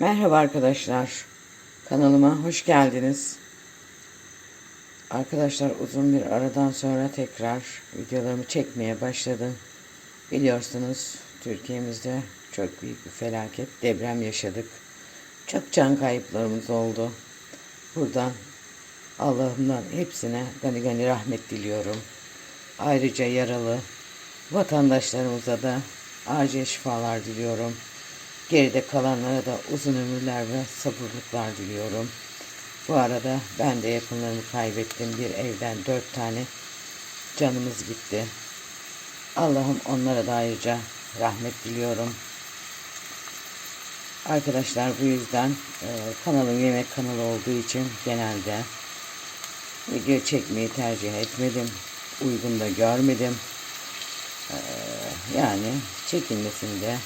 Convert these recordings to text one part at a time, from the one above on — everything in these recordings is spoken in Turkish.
Merhaba arkadaşlar. Kanalıma hoş geldiniz. Arkadaşlar uzun bir aradan sonra tekrar videolarımı çekmeye başladım. Biliyorsunuz Türkiye'mizde çok büyük bir felaket deprem yaşadık. Çok can kayıplarımız oldu. Buradan Allah'ımdan hepsine gani gani rahmet diliyorum. Ayrıca yaralı vatandaşlarımıza da acil şifalar diliyorum. Geride kalanlara da uzun ömürler ve sabırlıklar diliyorum. Bu arada ben de yakınlarımı kaybettim. Bir evden dört tane canımız gitti. Allah'ım onlara da ayrıca rahmet diliyorum. Arkadaşlar bu yüzden e, kanalım yemek kanalı olduğu için genelde video çekmeyi tercih etmedim. Uygun da görmedim. E, yani çekilmesinde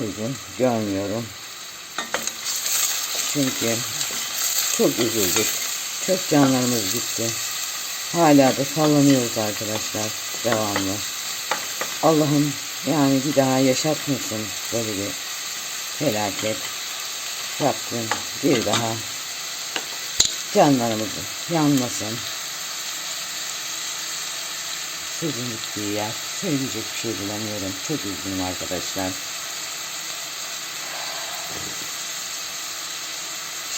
uygun görmüyorum. Çünkü çok üzüldük. Çok canlarımız gitti. Hala da sallanıyoruz arkadaşlar. Devamlı. Allah'ım yani bir daha yaşatmasın böyle bir felaket. Rabbim bir daha canlarımız yanmasın. Sözün bittiği yer. Söyleyecek bir şey bulamıyorum. Çok üzgünüm arkadaşlar.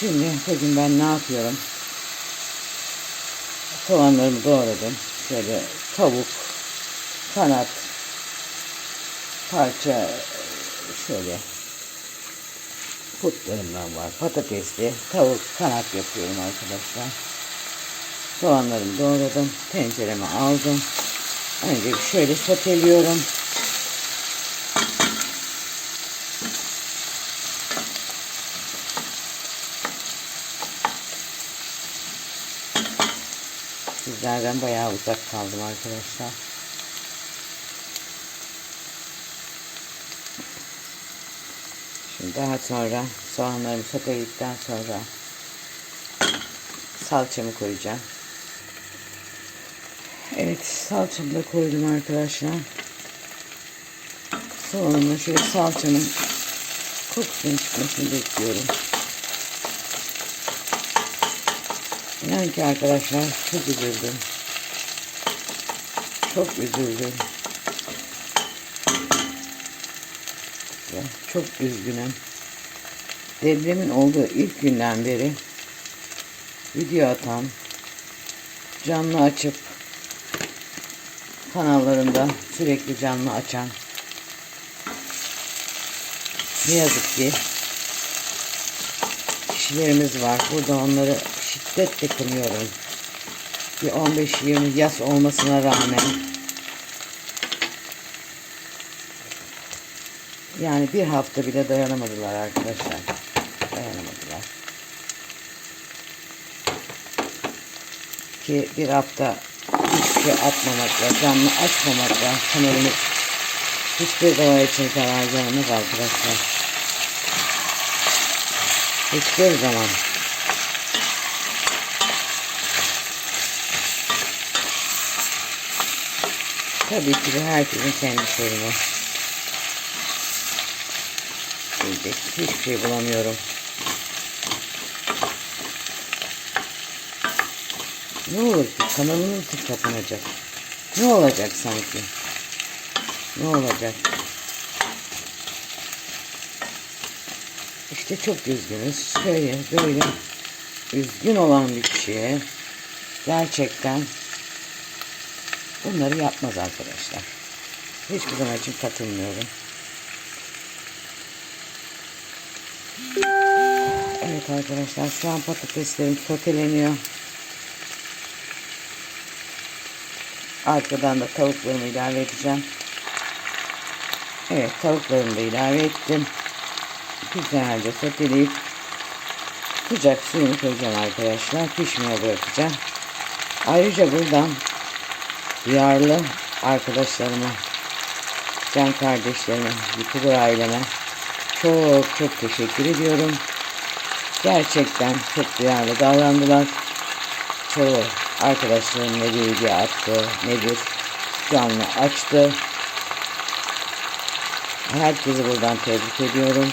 Şimdi bugün ben ne yapıyorum? Soğanlarımı doğradım. Şöyle tavuk, kanat, parça şöyle putlarımdan var. Patatesli tavuk kanat yapıyorum arkadaşlar. Soğanlarımı doğradım. Tencereme aldım. Önce şöyle soteliyorum. Sizlerden bayağı uzak kaldım arkadaşlar. Şimdi daha sonra soğanlarımı soteledikten sonra salçamı koyacağım. Evet salçamı da koydum arkadaşlar. Soğanımla şöyle salçamın kokusunun çıkmasını bekliyorum. İnan ki arkadaşlar çok üzüldüm. Çok üzüldüm. Ve çok üzgünüm. Depremin olduğu ilk günden beri video atan, canlı açıp kanallarında sürekli canlı açan ne yazık ki kişilerimiz var. Burada onları şiddetle kınıyorum. Bir 15-20 yaz olmasına rağmen yani bir hafta bile dayanamadılar arkadaşlar. Dayanamadılar. Ki bir hafta hiçbir şey atmamakla, canlı açmamakla kanalımız hiçbir zaman için zarar gelmez arkadaşlar. Hiçbir zaman. Tabii ki de herkesin kendi sorunu. Diyecek hiçbir şey bulamıyorum. Ne olur ki kanalımız mı kapanacak? Ne olacak sanki? Ne olacak? İşte çok üzgünüz. Şöyle böyle üzgün olan bir kişiye gerçekten bunları yapmaz arkadaşlar. Hiçbir zaman için katılmıyorum. Evet arkadaşlar şu an patateslerim soteleniyor. Arkadan da tavuklarımı ilave edeceğim. Evet tavuklarımı da ilave ettim. Güzelce soteleyip sıcak suyunu koyacağım arkadaşlar. Pişmeye bırakacağım. Ayrıca buradan duyarlı arkadaşlarıma, can kardeşlerime, YouTuber aileme çok çok teşekkür ediyorum. Gerçekten çok duyarlı davrandılar. Çoğu arkadaşlarım ne bilgi attı, ne bir canlı açtı. Herkesi buradan tebrik ediyorum.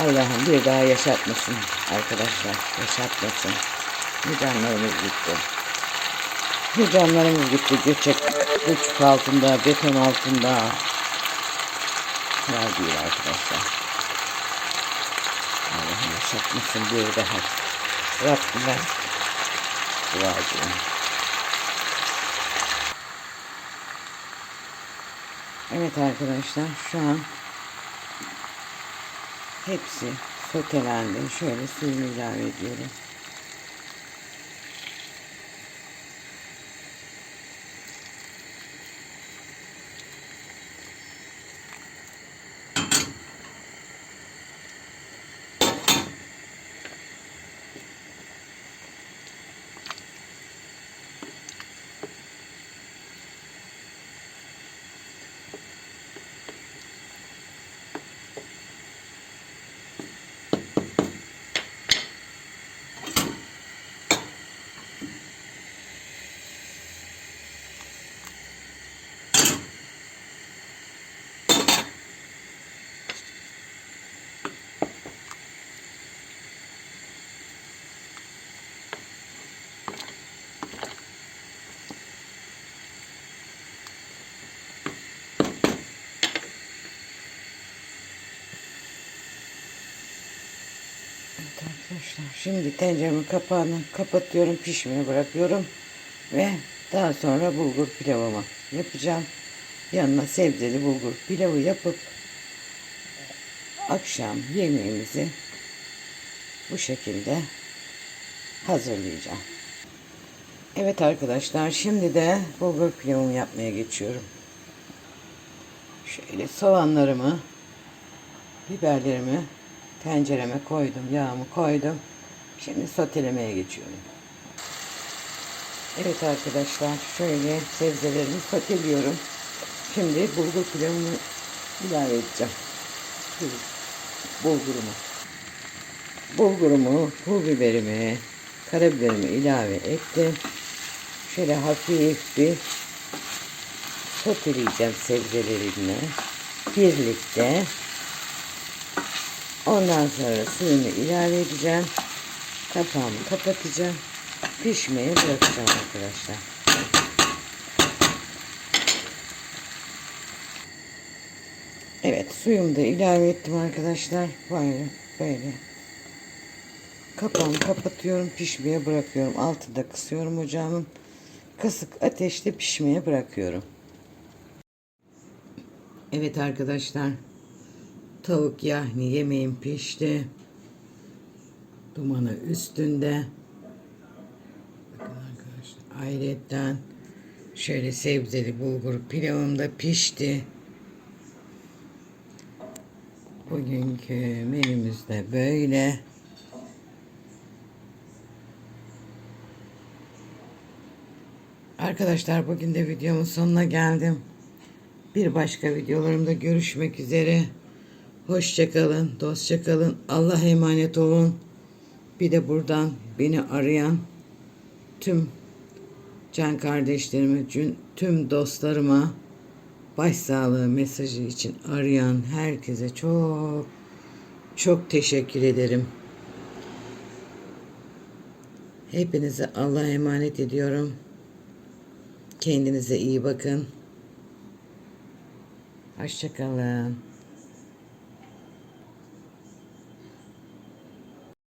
Allah'ım bir daha yaşatmasın arkadaşlar. Yaşatmasın. Ne canlarımız gitti. Ne canlarımız gitti. Göçek, göçük altında, beton altında. Kolay değil arkadaşlar. Allah'ım yaşatmasın bir daha. Rabbime dua ediyorum. Evet arkadaşlar şu an hepsi sotelendi. Şöyle suyunu ilave ediyorum. Arkadaşlar şimdi tenceremin kapağını kapatıyorum pişmeye bırakıyorum ve daha sonra bulgur pilavımı yapacağım. Yanına sebzeli bulgur pilavı yapıp akşam yemeğimizi bu şekilde hazırlayacağım. Evet arkadaşlar şimdi de bulgur pilavımı yapmaya geçiyorum. Şöyle soğanlarımı, biberlerimi tencereme koydum, yağımı koydum. Şimdi sotelemeye geçiyorum. Evet arkadaşlar şöyle sebzelerimi soteliyorum. Şimdi bulgur pilavımı ilave edeceğim. Bulgurumu. Bulgurumu, pul biberimi, karabiberimi ilave ettim. Şöyle hafif bir soteleyeceğim sebzelerimle birlikte. Ondan sonra suyunu ilave edeceğim. Kapağımı kapatacağım. Pişmeye bırakacağım arkadaşlar. Evet suyumu da ilave ettim arkadaşlar. Böyle böyle. Kapağımı kapatıyorum. Pişmeye bırakıyorum. Altında kısıyorum ocağımın. Kısık ateşte pişmeye bırakıyorum. Evet arkadaşlar. Tavuk yahni yemeğim pişti. Dumanı üstünde. Bakın arkadaşlar. Ayrıca şöyle sebzeli bulgur pilavım da pişti. Bugünkü menümüz de böyle. Arkadaşlar bugün de videomun sonuna geldim. Bir başka videolarımda görüşmek üzere. Hoşçakalın, dostça kalın. Allah'a emanet olun. Bir de buradan beni arayan tüm can kardeşlerime, tüm dostlarıma başsağlığı mesajı için arayan herkese çok çok teşekkür ederim. Hepinize Allah'a emanet ediyorum. Kendinize iyi bakın. Hoşçakalın.